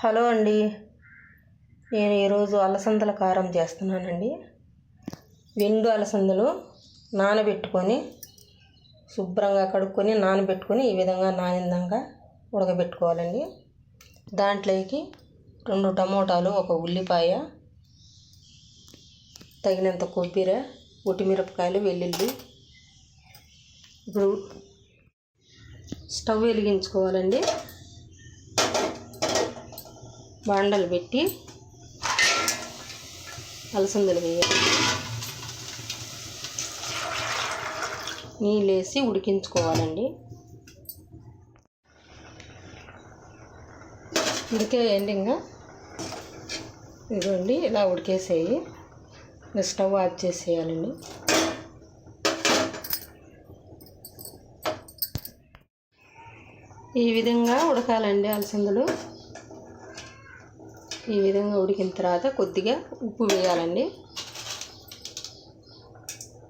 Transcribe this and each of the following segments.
Hello అండి. నేను ఈరోజు అలసందల కారం చేస్తున్నానండి. ఎండు అలసందలు నానబెట్టుకొని శుభ్రంగా కడుక్కొని నానబెట్టుకొని ఈ విధంగా నానిందంగా ఉడకబెట్టుకోవాలండి. దాంట్లోకి రెండు టమోటాలు ఒక ఉల్లిపాయ తగినంత కొబ్బరి ఒట్టిమిరపకాయలు వెల్లుల్లి. ఇప్పుడు స్టవ్ వెలిగించుకోవాలండి. బాండలు పెట్టి అలసందలు వేయాలి. నీళ్ళు వేసి ఉడికించుకోవాలండి. ఉడికేయండి ఇంకా. ఇదిగోండి ఇలా ఉడికేసేయి. Stove off చేసేయాలండి. ఈ విధంగా ఉడకాలండి అలసందలు. ఈ విధంగా ఉడికిన తర్వాత కొద్దిగా ఉప్పు వేయాలండి.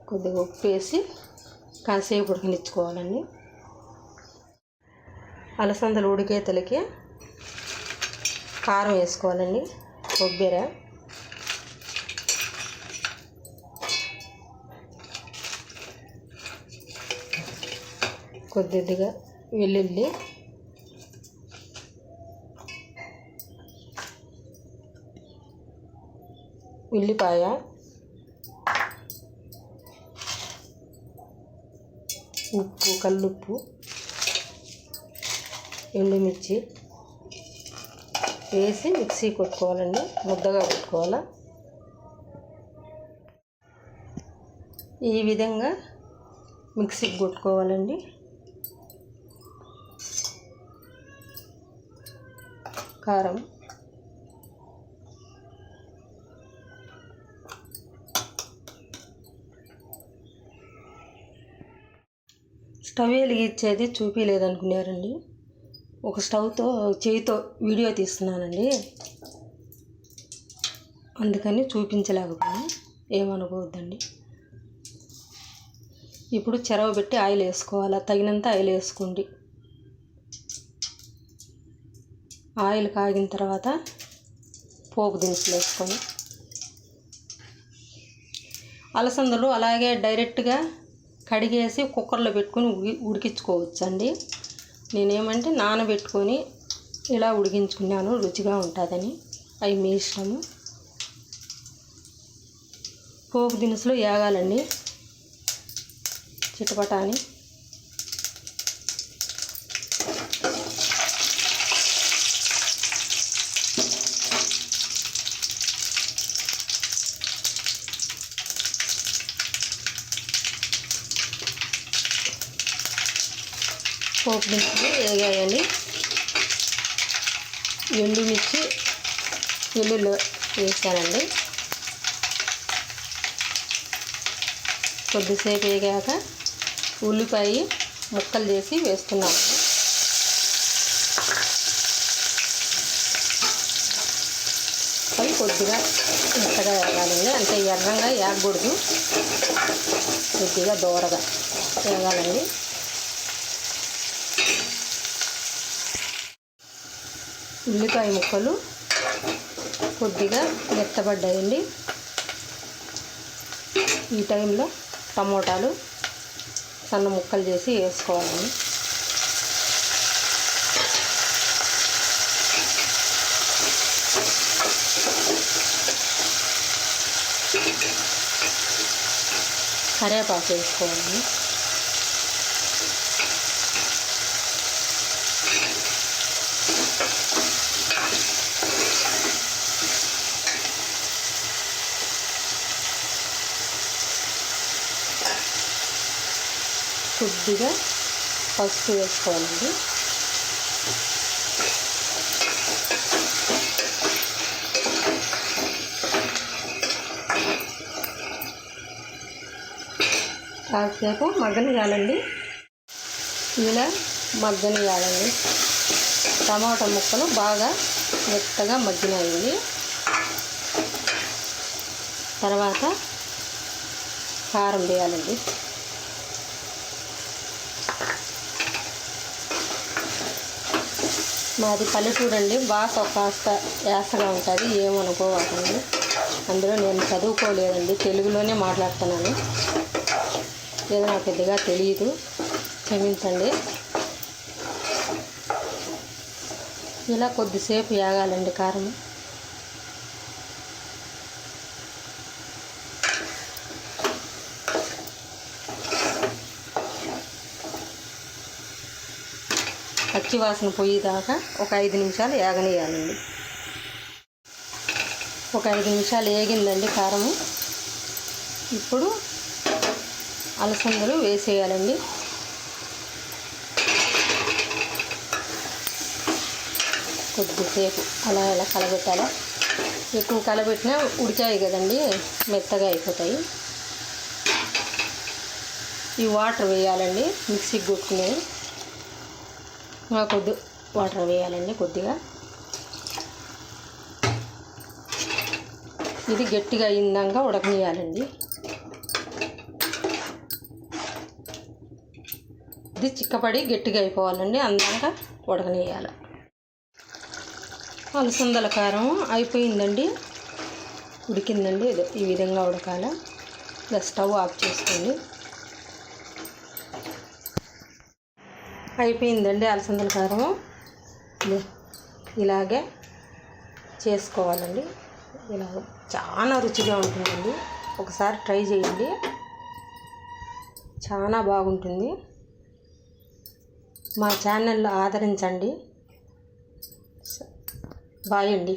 కొద్దిగా ఉప్పు వేసి కాసేపు ఉడికినిచ్చుకోవాలండి అలసందలు ఉడికేతలకి కారం వేసుకోవాలండి కొబ్బరి. కొద్దిగా వెల్లుల్లి ఉల్లిపాయ. ఉప్పు కల్లుప్పు. ఎండుమిర్చి. వేసి మిక్సీ కొట్టుకోవాలండి. ముద్దగా కొట్టుకోవాలా ఈ విధంగా మిక్సీకి కొట్టుకోవాలండి. కారం. స్టవ్ వెలిగించేది చూపించలేదనుకున్నారండి ఒక స్టవ్తో చేయితో వీడియో తీస్తున్నానండి. అందుకని చూపించలేకపోయినా. ఏమనుకోవద్దండి. ఇప్పుడు చెరవ పెట్టి ఆయిల్ వేసుకోవాలి. తగినంత ఆయిల్ వేసుకోండి. ఆయిల్ కాగిన తర్వాత పోపు దినుసులు వేసుకొని. అలసందలు అలాగే డైరెక్ట్గా కడిగేసి కుక్కర్లో పెట్టుకొని ఉడికించుకోవచ్చండి. నేనేమంటే నానబెట్టుకొని ఇలా ఉడికించుకున్నాను రుచిగా ఉంటుందని. అవి మీ ఇష్టము. పోపు దినుసులు వేగాలండి చిటపటాని. పోపు దినుసులు వేగాయండి ఎండుమిర్చి వెల్లుల్లి వేసానండి. కొద్దిసేపు వేగాక ఉల్లిపాయ ముక్కలు చేసి వేసుకున్నాము అవి కొద్దిగా మెత్తగా వేగాలండి అంటే ఎర్రంగా వేగకూడదు కొద్దిగా దూరగా వేగాలండి ఉల్లిపాయ ముక్కలు కొద్దిగా మెత్తబడ్డాయండి. ఈ టైంలో టమోటాలు సన్న ముక్కలు చేసి వేసుకోవాలండి కరివేపాకు వేసుకోవాలండి కొద్దిగా పసుపు వేసుకోవాలండి. కాసేపు మగ్గనియాలండి ఇలా మగ్గనియాలండి టమాటా ముక్కలు బాగా మెత్తగా మగ్గినాయండి. తర్వాత కారం వేయాలండి. మాది పల్లెటూరు అండి బాగా కాస్త యాసగా ఉంటుంది ఏమనుకోవాలండి అందులో నేను చదువుకోలేదండి తెలుగులోనే మాట్లాడుతున్నాను. ఏదో నాకు పెద్దగా తెలియదు క్షమించండి. ఇలా కొద్దిసేపు యాగాలండి కారం. పచ్చి వాసన పోయేదాకా ఒక ఐదు నిమిషాలు ఏగనేయాలండి. ఒక ఐదు నిమిషాలు ఏగిందండి కారము. ఇప్పుడు అలసందలు వేసేయాలండి. కొద్దిసేపు అలా అలా కలబెట్టాలా? ఎక్కువ కలబెట్టినా ఉడికాయి కదండి మెత్తగా అయిపోతాయి. ఈ వాటర్ వేయాలండి మిక్సీకి కొట్టుకునేవి కొద్ది వాటర్ వేయాలండి కొద్దిగా. ఇది గట్టిగా అయిందాక ఉడకనియాలండి ఇది చిక్కపడి గట్టిగా అయిపోవాలండి అందాక ఉడకనియాలి అలసందల కారం అయిపోయిందండి. ఉడికిందండి ఇదో ఈ విధంగా ఉడకాలి. ఇక స్టవ్ ఆఫ్ చేసుకోండి. అయిపోయిందండి అలసందల కారం. ఇలాగే చేసుకోవాలండి. ఇలా చాలా రుచిగా ఉంటుందండి. ఒకసారి ట్రై చేయండి. చాలా బాగుంటుంది. మా ఛానల్ ఆదరించండి. బాయ్ అండి.